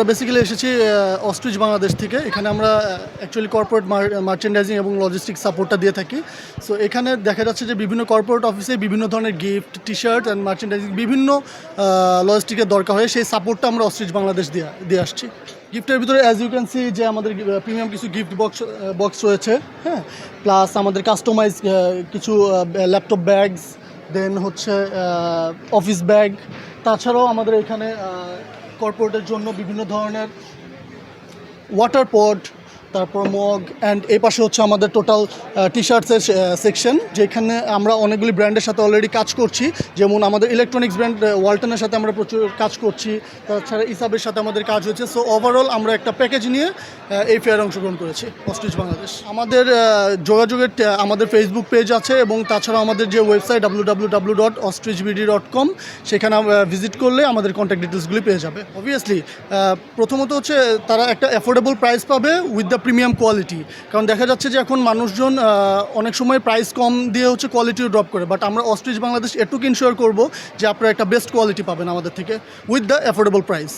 আমরা বেসিক্যালি এসেছি অস্ট্রিচ বাংলাদেশ থেকে। এখানে আমরা অ্যাকচুয়ালি কর্পোরেট মার্চেন্ডাইজিং এবং লজিস্টিক সাপোর্টটা দিয়ে থাকি। সো এখানে দেখা যাচ্ছে যে বিভিন্ন কর্পোরেট অফিসে বিভিন্ন ধরনের gift T shirt and merchandising বিভিন্ন লজিস্টিকের দরকার হয়। সেই সাপোর্টটা আমরা অস্ট্রিচ বাংলাদেশ দিয়ে দিয়ে আসছি। গিফটের ভিতরে অ্যাজ ইউ ক্যান সি যে আমাদের প্রিমিয়াম কিছু গিফট বক্স বক্স রয়েছে হ্যাঁ? প্লাস আমাদের কাস্টমাইজ কিছু ল্যাপটপ ব্যাগস দেন হচ্ছে অফিস ব্যাগ তাছাড়াও আমাদের এখানে কর্পোরেটের জন্য বিভিন্ন ধরনের ওয়াটার পট তারপর মগ অ্যান্ড এই পাশে হচ্ছে আমাদের টোটাল টি শার্টসের সেকশন যেখানে আমরা অনেকগুলি ব্র্যান্ডের সাথে অলরেডি কাজ করছি। যেমন আমাদের ইলেকট্রনিক্স ব্র্যান্ড ওয়ালটনের সাথে আমরা প্রচুর কাজ করছি। তাছাড়া ইসাবের সাথে আমাদের কাজ হয়েছে। সো ওভারঅল আমরা একটা প্যাকেজ নিয়ে এই ফেয়ারে অংশগ্রহণ করেছি অস্ট্রিচ বাংলাদেশ আমাদের যোগাযোগের আমাদের ফেসবুক পেজ আছে এবং তাছাড়া আমাদের যে website W W W dot ostrich BD dot com সেখানে ভিজিট করলে আমাদের কন্ট্যাক্ট ডিটেলসগুলি পেয়ে যাবে। অবভিয়াসলি প্রথমত হচ্ছে তারা একটা অ্যাফোর্ডেবল প্রাইস পাবে উইথ দ্য প্রিমিয়াম কোয়ালিটি কারণ দেখা যাচ্ছে যে এখন মানুষজন অনেক সময় প্রাইস কম দিয়ে হচ্ছে কোয়ালিটিও ড্রপ করে। বাট আমরা অস্ট্রিচ বাংলাদেশ এটুকু ইনশিওর করব যে আপনারা একটা বেস্ট কোয়ালিটি পাবেন আমাদের থেকে উইথ দ্য অ্যাফোর্ডেবল প্রাইস